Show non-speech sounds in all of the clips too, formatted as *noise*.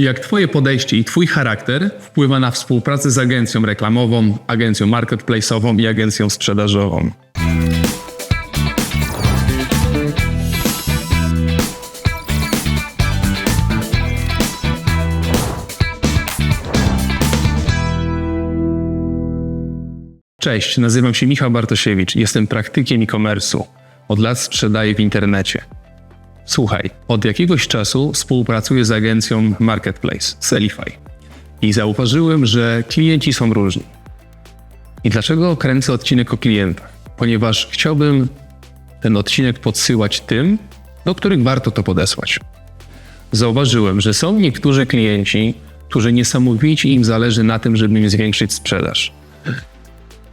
Jak Twoje podejście i Twój charakter wpływa na współpracę z agencją reklamową, agencją marketplace'ową i agencją sprzedażową. Cześć, nazywam się Michał Bartosiewicz, jestem praktykiem e-commerce'u. Od lat sprzedaję w internecie. Słuchaj, od jakiegoś czasu współpracuję z agencją Marketplace, Selify. I zauważyłem, że klienci są różni. I dlaczego kręcę odcinek o klientach? Ponieważ chciałbym ten odcinek podsyłać tym, do których warto to podesłać. Zauważyłem, że są niektórzy klienci, którzy niesamowicie im zależy na tym, żeby im zwiększyć sprzedaż.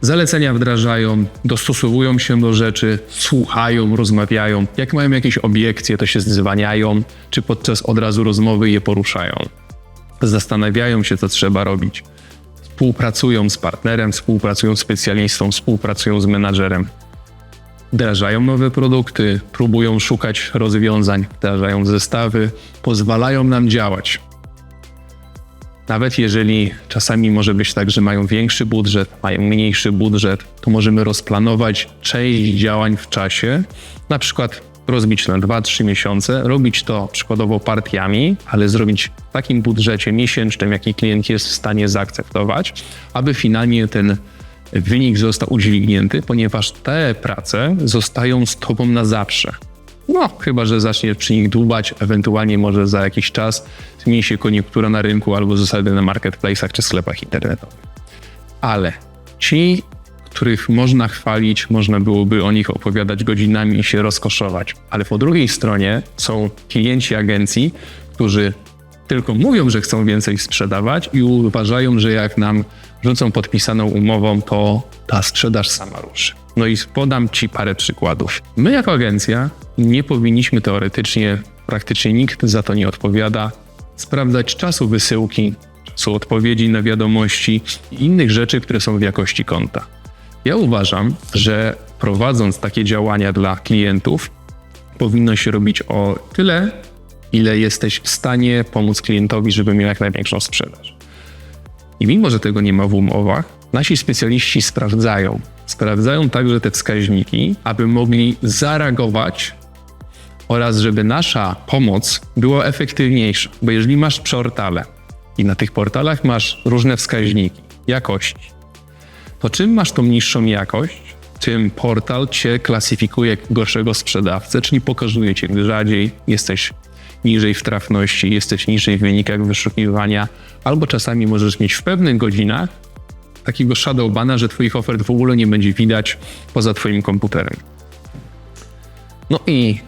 Zalecenia wdrażają, dostosowują się do rzeczy, słuchają, rozmawiają. Jak mają jakieś obiekcje, to się zwaniają, czy podczas od razu rozmowy je poruszają. Zastanawiają się, co trzeba robić. Współpracują z partnerem, współpracują z specjalistą, współpracują z menadżerem. Wdrażają nowe produkty, próbują szukać rozwiązań, wdrażają zestawy, pozwalają nam działać. Nawet jeżeli czasami może być tak, że mają większy budżet, mają mniejszy budżet, to możemy rozplanować część działań w czasie, na przykład rozbić na 2-3 miesiące, robić to przykładowo partiami, ale zrobić w takim budżecie miesięcznym, jaki klient jest w stanie zaakceptować, aby finalnie ten wynik został udźwignięty, ponieważ te prace zostają z Tobą na zawsze. No, chyba, że zacznie przy nich dłubać, ewentualnie może za jakiś czas zmieni się koniunktura na rynku albo zasady na marketplace'ach czy sklepach internetowych. Ale ci, których można chwalić, można byłoby o nich opowiadać godzinami i się rozkoszować. Ale po drugiej stronie są klienci agencji, którzy tylko mówią, że chcą więcej sprzedawać i uważają, że jak nam rzucą podpisaną umową, to ta sprzedaż sama ruszy. No i podam Ci parę przykładów. My jako agencja nie powinniśmy teoretycznie, praktycznie nikt za to nie odpowiada, sprawdzać czasu wysyłki, czasu odpowiedzi na wiadomości i innych rzeczy, które są w jakości konta. Ja uważam, że prowadząc takie działania dla klientów, powinno się robić o tyle, ile jesteś w stanie pomóc klientowi, żeby miał jak największą sprzedaż. I mimo, że tego nie ma w umowach, nasi specjaliści sprawdzają. Sprawdzają także te wskaźniki, aby mogli zareagować oraz żeby nasza pomoc była efektywniejsza. Bo jeżeli masz portale i na tych portalach masz różne wskaźniki jakości, to czym masz tą niższą jakość, tym portal cię klasyfikuje gorszego sprzedawcę, czyli pokazuje cię rzadziej, jesteś niżej w trafności, jesteś niżej w wynikach wyszukiwania, albo czasami możesz mieć w pewnych godzinach takiego shadow bana, że twoich ofert w ogóle nie będzie widać poza twoim komputerem. No i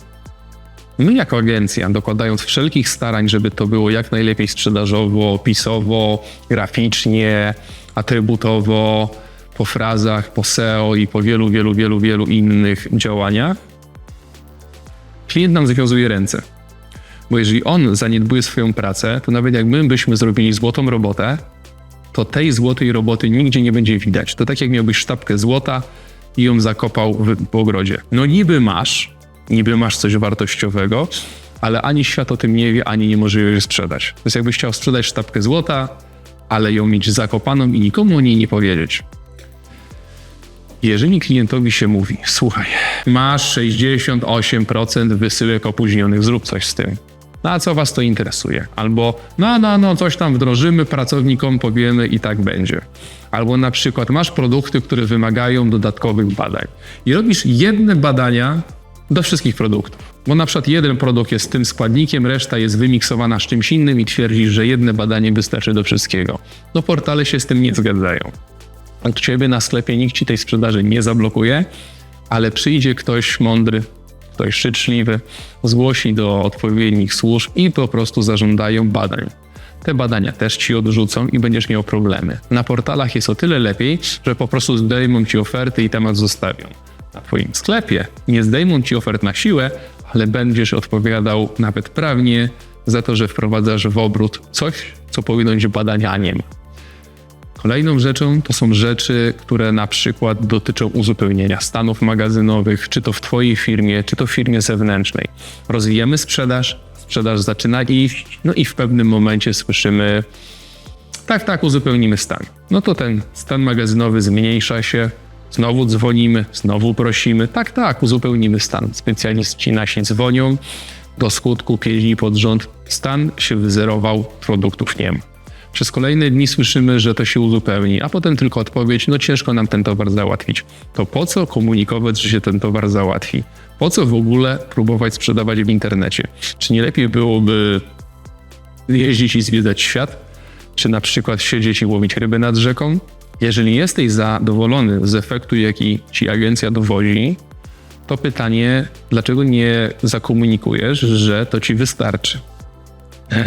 my jako agencja, dokładając wszelkich starań, żeby to było jak najlepiej sprzedażowo, opisowo, graficznie, atrybutowo, po frazach, po SEO i po wielu, wielu, wielu, wielu innych działaniach, klient nam związuje ręce. Bo jeżeli on zaniedbuje swoją pracę, to nawet jak my byśmy zrobili złotą robotę, to tej złotej roboty nigdzie nie będzie widać. To tak jak miałbyś sztabkę złota i ją zakopał w, w ogrodzie. No niby masz, niby masz coś wartościowego, ale ani świat o tym nie wie, ani nie może jej sprzedać. To jest jakbyś chciał sprzedać sztabkę złota, ale ją mieć zakopaną i nikomu o niej nie powiedzieć. Jeżeli klientowi się mówi, słuchaj, masz 68% wysyłek opóźnionych, zrób coś z tym. No a co was to interesuje? Albo no, no, no, coś tam wdrożymy, pracownikom powiemy i tak będzie. Albo na przykład masz produkty, które wymagają dodatkowych badań i robisz jedne badania do wszystkich produktów. Bo na przykład jeden produkt jest tym składnikiem, reszta jest wymiksowana z czymś innym i twierdzisz, że jedne badanie wystarczy do wszystkiego. No portale się z tym nie zgadzają. Od ciebie na sklepie nikt ci tej sprzedaży nie zablokuje, ale przyjdzie ktoś mądry, ktoś życzliwy, zgłosi do odpowiednich służb i po prostu zażądają badań. Te badania też ci odrzucą i będziesz miał problemy. Na portalach jest o tyle lepiej, że po prostu zdejmą ci oferty i temat zostawią. Na twoim sklepie nie zdejmą ci ofert na siłę, ale będziesz odpowiadał nawet prawnie za to, że wprowadzasz w obrót coś, co powinno być badaniem. Kolejną rzeczą to są rzeczy, które na przykład dotyczą uzupełnienia stanów magazynowych, czy to w Twojej firmie, czy to w firmie zewnętrznej. Rozwijamy sprzedaż, sprzedaż zaczyna iść, no i w pewnym momencie słyszymy, tak, tak, uzupełnimy stan. No to ten stan magazynowy zmniejsza się, znowu dzwonimy, znowu prosimy, tak, tak, uzupełnimy stan. Specjaliści nasi dzwonią, do skutku 5 dni pod rząd stan się wyzerował, produktów nie ma. Przez kolejne dni słyszymy, że to się uzupełni, a potem tylko odpowiedź, no ciężko nam ten towar załatwić. To po co komunikować, że się ten towar załatwi? Po co w ogóle próbować sprzedawać w internecie? Czy nie lepiej byłoby jeździć i zwiedzać świat? Czy na przykład siedzieć i łowić ryby nad rzeką? Jeżeli jesteś zadowolony z efektu, jaki ci agencja dowodzi, to pytanie, dlaczego nie zakomunikujesz, że to ci wystarczy? *laughs*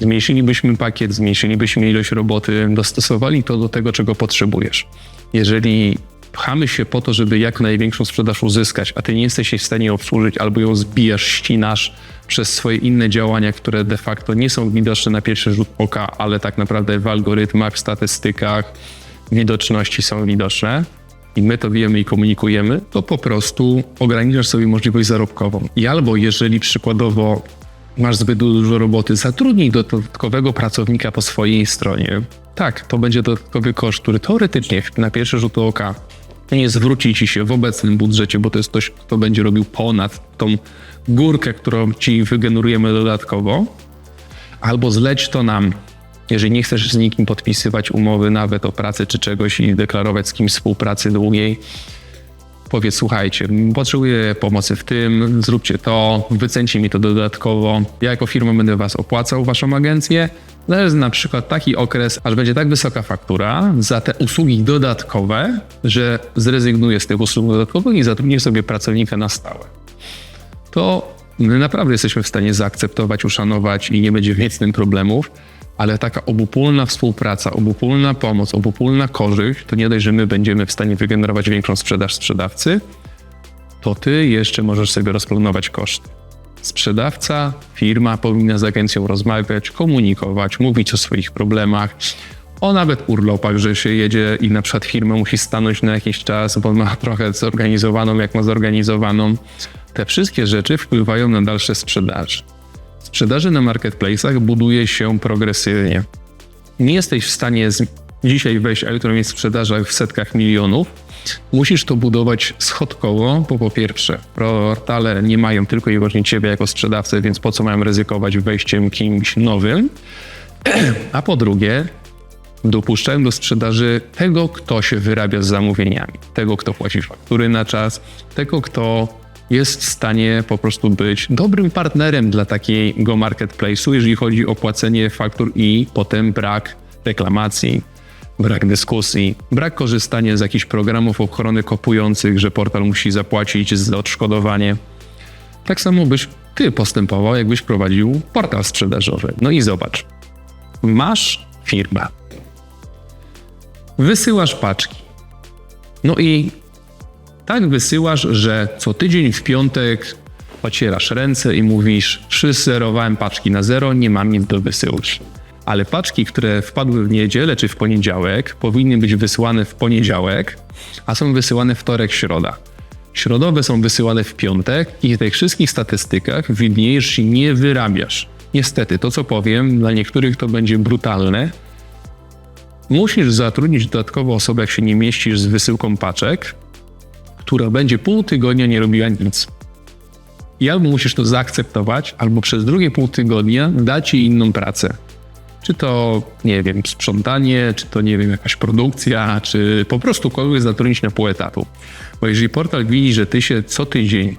Zmniejszylibyśmy pakiet, zmniejszylibyśmy ilość roboty, dostosowali to do tego, czego potrzebujesz. Jeżeli pchamy się po to, żeby jak największą sprzedaż uzyskać, a ty nie jesteś jej w stanie obsłużyć albo ją zbijasz, ścinasz przez swoje inne działania, które de facto nie są widoczne na pierwszy rzut oka, ale tak naprawdę w algorytmach, w statystykach, widoczności są widoczne, i my to wiemy i komunikujemy, to po prostu ograniczasz sobie możliwość zarobkową. I albo jeżeli przykładowo masz zbyt dużo roboty, zatrudnij dodatkowego pracownika po swojej stronie. Tak, to będzie dodatkowy koszt, który teoretycznie na pierwszy rzut oka nie zwróci ci się w obecnym budżecie, bo to jest ktoś, kto będzie robił ponad tą górkę, którą ci wygenerujemy dodatkowo. Albo zleć to nam jeżeli nie chcesz z nikim podpisywać umowy nawet o pracę czy czegoś i deklarować z kimś współpracy długiej, powiedz, słuchajcie, potrzebuję pomocy w tym, zróbcie to, wycencie mi to dodatkowo. Ja jako firma będę was opłacał, waszą agencję. Należy na przykład taki okres, aż będzie tak wysoka faktura za te usługi dodatkowe, że zrezygnuję z tych usług dodatkowych i zatrudnię sobie pracownika na stałe. To my naprawdę jesteśmy w stanie zaakceptować, uszanować i nie będzie tym problemów ale taka obopólna współpraca, obopólna pomoc, obopólna korzyść, to nie dość, że my będziemy w stanie wygenerować większą sprzedaż sprzedawcy, to ty jeszcze możesz sobie rozplanować koszty. Sprzedawca, firma powinna z agencją rozmawiać, komunikować, mówić o swoich problemach, o nawet urlopach, że się jedzie i na przykład firma musi stanąć na jakiś czas, bo ma trochę zorganizowaną, jak ma zorganizowaną. Te wszystkie rzeczy wpływają na dalsze sprzedaże. Sprzedaży na marketplace'ach buduje się progresywnie. Nie jesteś w stanie z dzisiaj wejść, jutro mieć sprzedażach w setkach milionów. Musisz to budować schodkowo, bo po pierwsze, portale nie mają tylko i wyłącznie ciebie jako sprzedawcę, więc po co mają ryzykować wejściem kimś nowym? *clears throat* A po drugie, dopuszczają do sprzedaży tego, kto się wyrabia z zamówieniami, tego, kto płaci faktury na czas, tego, kto jest w stanie po prostu być dobrym partnerem dla takiego marketplace'u, jeżeli chodzi o płacenie faktur i potem brak reklamacji, brak dyskusji, brak korzystania z jakichś programów ochrony kopujących, że portal musi zapłacić za odszkodowanie. Tak samo byś ty postępował, jakbyś prowadził portal sprzedażowy. No i zobacz, masz firmę, wysyłasz paczki, no i tak wysyłasz, że co tydzień w piątek ocierasz ręce i mówisz, przyzerowałem paczki na zero, nie mam nic do wysyłki. Ale paczki, które wpadły w niedzielę czy w poniedziałek, powinny być wysyłane w poniedziałek, a są wysyłane wtorek, środa. Środowe są wysyłane w piątek i w tych wszystkich statystykach widniejesz się nie wyrabiasz. Niestety, to co powiem, dla niektórych to będzie brutalne. Musisz zatrudnić dodatkowo osobę, jak się nie mieścisz z wysyłką paczek, która będzie pół tygodnia nie robiła nic. I albo musisz to zaakceptować, albo przez drugie pół tygodnia dać ci inną pracę. Czy to, nie wiem, sprzątanie, czy to, nie wiem, jakaś produkcja, czy po prostu kogoś zatrudnić na pół etatu. Bo jeżeli portal widzi, że ty się co tydzień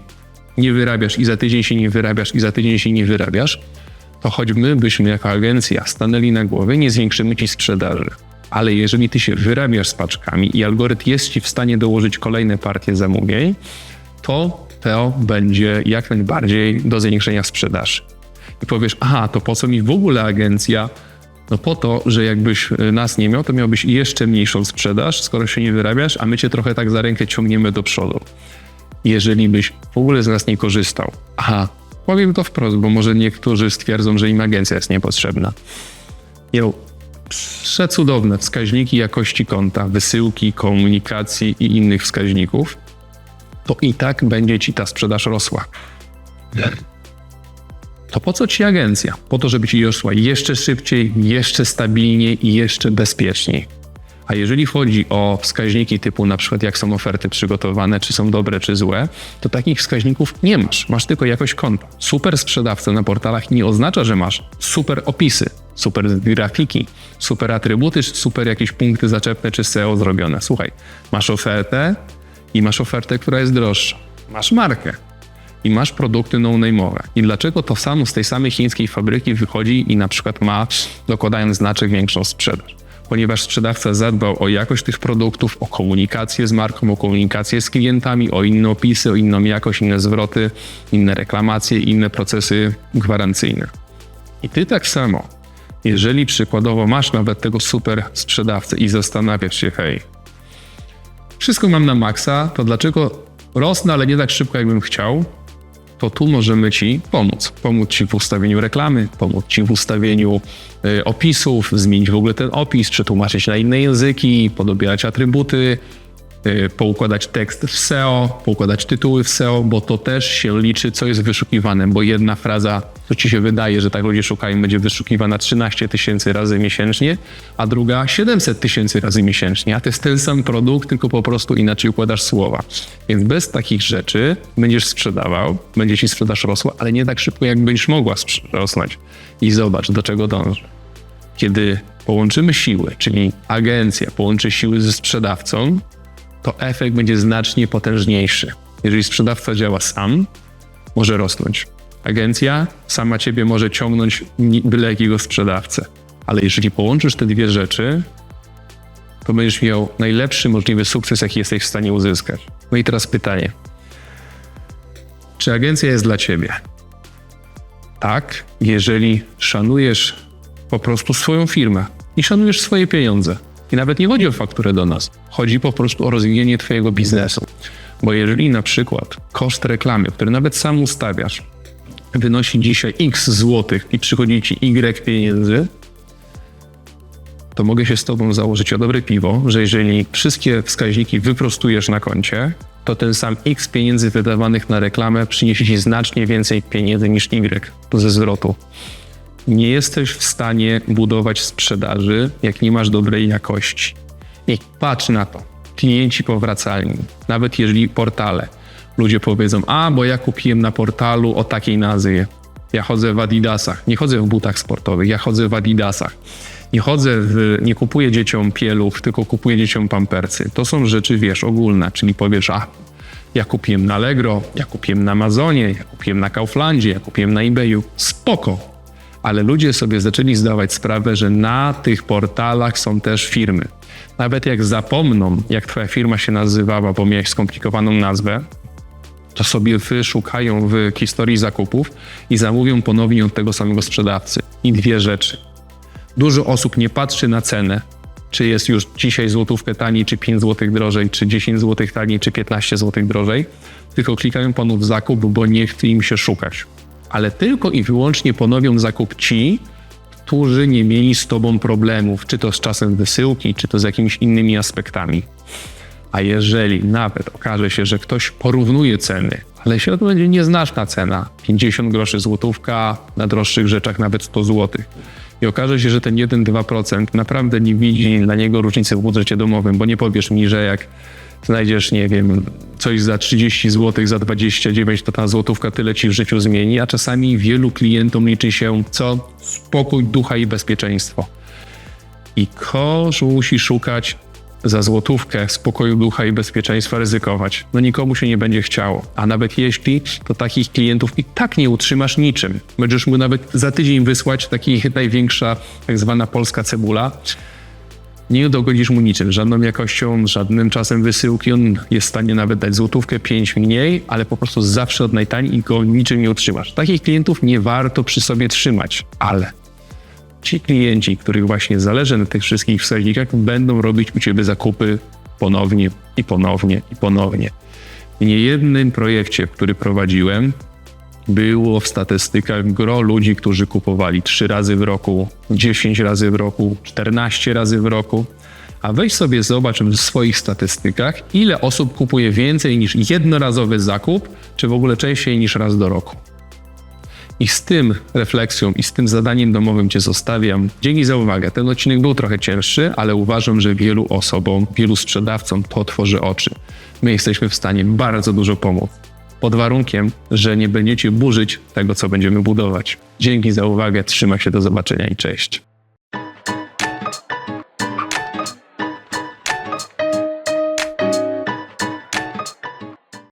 nie wyrabiasz i za tydzień się nie wyrabiasz i za tydzień się nie wyrabiasz, to choćby byśmy jako agencja stanęli na głowie, nie zwiększymy ci sprzedaży ale jeżeli ty się wyrabiasz z paczkami i algorytm jest ci w stanie dołożyć kolejne partie zamówień, to to będzie jak najbardziej do zwiększenia sprzedaży. I powiesz, aha, to po co mi w ogóle agencja? No po to, że jakbyś y, nas nie miał, to miałbyś jeszcze mniejszą sprzedaż, skoro się nie wyrabiasz, a my cię trochę tak za rękę ciągniemy do przodu. Jeżeli byś w ogóle z nas nie korzystał, aha, powiem to wprost, bo może niektórzy stwierdzą, że im agencja jest niepotrzebna. Yo, przecudowne wskaźniki jakości konta, wysyłki, komunikacji i innych wskaźników, to i tak będzie ci ta sprzedaż rosła. to po co ci agencja? Po to, żeby ci rosła jeszcze szybciej, jeszcze stabilniej i jeszcze bezpieczniej. A jeżeli chodzi o wskaźniki typu na przykład jak są oferty przygotowane, czy są dobre, czy złe, to takich wskaźników nie masz. Masz tylko jakość konta. Super sprzedawca na portalach nie oznacza, że masz super opisy, super grafiki, super atrybuty, super jakieś punkty zaczepne, czy SEO zrobione. Słuchaj, masz ofertę i masz ofertę, która jest droższa. Masz markę i masz produkty no-name'owe. I dlaczego to samo z tej samej chińskiej fabryki wychodzi i na przykład ma, dokładając znaczek, większą sprzedaż? Ponieważ sprzedawca zadbał o jakość tych produktów, o komunikację z marką, o komunikację z klientami, o inne opisy, o inną jakość, inne zwroty, inne reklamacje, inne procesy gwarancyjne. I ty tak samo, jeżeli przykładowo masz nawet tego super sprzedawcę i zastanawiasz się, hej, wszystko mam na maksa, to dlaczego rosnę, ale nie tak szybko, jakbym chciał? To tu możemy Ci pomóc. Pomóc Ci w ustawieniu reklamy, pomóc Ci w ustawieniu y, opisów, zmienić w ogóle ten opis, przetłumaczyć na inne języki, podobierać atrybuty, poukładać tekst w SEO, poukładać tytuły w SEO, bo to też się liczy, co jest wyszukiwane, bo jedna fraza, co ci się wydaje, że tak ludzie szukają, będzie wyszukiwana 13 tysięcy razy miesięcznie, a druga 700 tysięcy razy miesięcznie, a to jest ten sam produkt, tylko po prostu inaczej układasz słowa. Więc bez takich rzeczy będziesz sprzedawał, będzie ci sprzedaż rosła, ale nie tak szybko, jak będziesz mogła rosnąć. I zobacz, do czego dążę. Kiedy połączymy siły, czyli agencja połączy siły ze sprzedawcą, to efekt będzie znacznie potężniejszy. Jeżeli sprzedawca działa sam, może rosnąć. Agencja sama ciebie może ciągnąć byle jakiego sprzedawcę. Ale jeżeli połączysz te dwie rzeczy, to będziesz miał najlepszy możliwy sukces, jaki jesteś w stanie uzyskać. No i teraz pytanie. Czy agencja jest dla ciebie? Tak, jeżeli szanujesz po prostu swoją firmę i szanujesz swoje pieniądze. I nawet nie chodzi o fakturę do nas. Chodzi po prostu o rozwijanie twojego biznesu. Bo jeżeli na przykład koszt reklamy, który nawet sam ustawiasz, wynosi dzisiaj x złotych i przychodzi ci y pieniędzy, to mogę się z tobą założyć o dobre piwo, że jeżeli wszystkie wskaźniki wyprostujesz na koncie, to ten sam x pieniędzy wydawanych na reklamę przyniesie ci znacznie więcej pieniędzy niż y ze zwrotu. Nie jesteś w stanie budować sprzedaży, jak nie masz dobrej jakości. I patrz na to. Klienci powracalni, nawet jeżeli portale. Ludzie powiedzą, a bo ja kupiłem na portalu o takiej nazwie. Ja chodzę w Adidasach, nie chodzę w butach sportowych, ja chodzę w Adidasach. Nie chodzę, w, nie kupuję dzieciom pieluch, tylko kupuję dzieciom pampersy. To są rzeczy, wiesz, ogólne, czyli powiesz, a ja kupiłem na Allegro, ja kupiłem na Amazonie, ja kupiłem na Kauflandzie, ja kupiłem na eBayu. Spoko. Ale ludzie sobie zaczęli zdawać sprawę, że na tych portalach są też firmy. Nawet jak zapomną, jak twoja firma się nazywała, bo miałeś skomplikowaną nazwę, to sobie wyszukają w historii zakupów i zamówią ponownie od tego samego sprzedawcy. I dwie rzeczy. Dużo osób nie patrzy na cenę, czy jest już dzisiaj złotówkę taniej, czy 5 złotych drożej, czy 10 złotych taniej, czy 15 złotych drożej, tylko klikają ponów zakup, bo nie chce im się szukać. Ale tylko i wyłącznie ponowią zakup ci, którzy nie mieli z tobą problemów, czy to z czasem wysyłki, czy to z jakimiś innymi aspektami. A jeżeli nawet okaże się, że ktoś porównuje ceny, ale to będzie nieznaczna cena, 50 groszy złotówka, na droższych rzeczach nawet 100 złotych. I okaże się, że ten 1-2% naprawdę nie widzi dla niego różnicy w budżecie domowym, bo nie powiesz mi, że jak znajdziesz, nie wiem, coś za 30 zł, za 29, to ta złotówka tyle ci w życiu zmieni, a czasami wielu klientom liczy się co? Spokój ducha i bezpieczeństwo. I kosz musi szukać za złotówkę spokoju ducha i bezpieczeństwa ryzykować. No nikomu się nie będzie chciało. A nawet jeśli, to takich klientów i tak nie utrzymasz niczym. Będziesz mu nawet za tydzień wysłać taki największa tak zwana polska cebula. Nie dogodzisz mu niczym, żadną jakością, żadnym czasem wysyłki. On jest w stanie nawet dać złotówkę, pięć mniej, ale po prostu zawsze od najtaniej i go niczym nie utrzymasz. Takich klientów nie warto przy sobie trzymać, ale ci klienci, których właśnie zależy na tych wszystkich wskaźnikach, będą robić u ciebie zakupy ponownie i ponownie i ponownie. W niejednym projekcie, który prowadziłem, było w statystykach gro ludzi, którzy kupowali 3 razy w roku, 10 razy w roku, 14 razy w roku. A weź sobie zobacz w swoich statystykach, ile osób kupuje więcej niż jednorazowy zakup, czy w ogóle częściej niż raz do roku. I z tym refleksją i z tym zadaniem domowym Cię zostawiam. Dzięki za uwagę. Ten odcinek był trochę cięższy, ale uważam, że wielu osobom, wielu sprzedawcom to otworzy oczy. My jesteśmy w stanie bardzo dużo pomóc. Pod warunkiem, że nie będziecie burzyć tego, co będziemy budować. Dzięki za uwagę, trzymaj się, do zobaczenia i cześć.